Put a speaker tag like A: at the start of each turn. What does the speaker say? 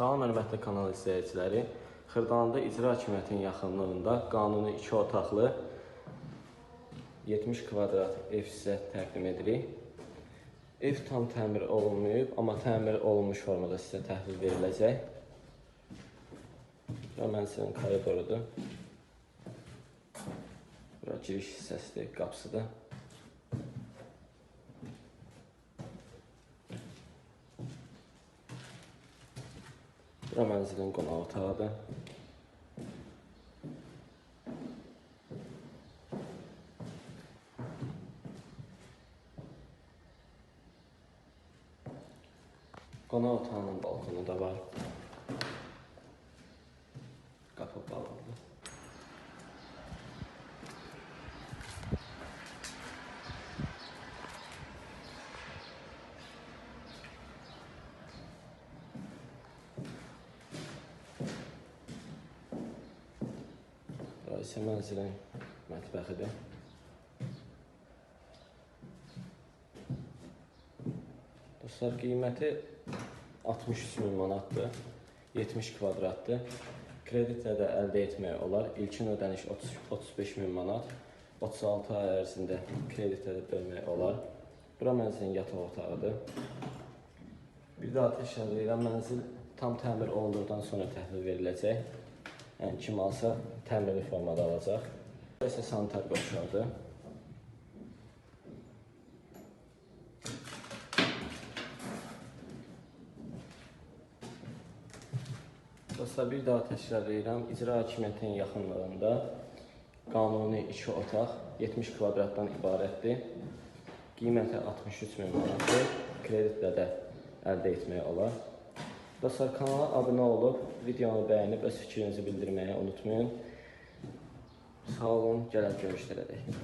A: Salam hörmətli kanal izləyiciləri. Xırdalıda icra hakimiyyətinin yaxınlığında qanuni 2 otaqlı 70 kvadrat ev sizə təqdim edirik. Ev tam təmir olunmayıb, amma təmir olunmuş formada sizə təhvil veriləcək. Və mənzilin koridorudur. Bura giriş hissəsidir, qapısıdır. Bura mənzilin qonaq otağıdır. Qonaq otağının balkonu da var. Qapı bağlıdır. İsə mənzilin mətbəxidir. Dostlar, qiyməti 63 min manatdır. 70 kvadratdır. Kreditlə də əldə etmək olar. İlkin ödəniş 30, 35 min manat. 36 ay ərzində kreditlə də bölmək olar. Bura mənzilin yataq otağıdır. Bir daha təkrar edirəm, mənzil tam təmir olunduqdan sonra təhvil veriləcək. Yəni kim alsa təmirli formada alacaq. Burası isə sanitar qovşaqdır. Dostlar bir daha təkrar edirəm. İcra hakimiyyətinin yaxınlığında qanuni 2 otaq 70 kvadratdan ibarətdir. Qiyməti 63 min manatdır. Kreditlə də əldə etmək olar. Dostlar kanala abunə olub, videonu bəyənib öz fikrinizi bildirməyi unutmayın. Sağ olun, gələk görüşlərə dək.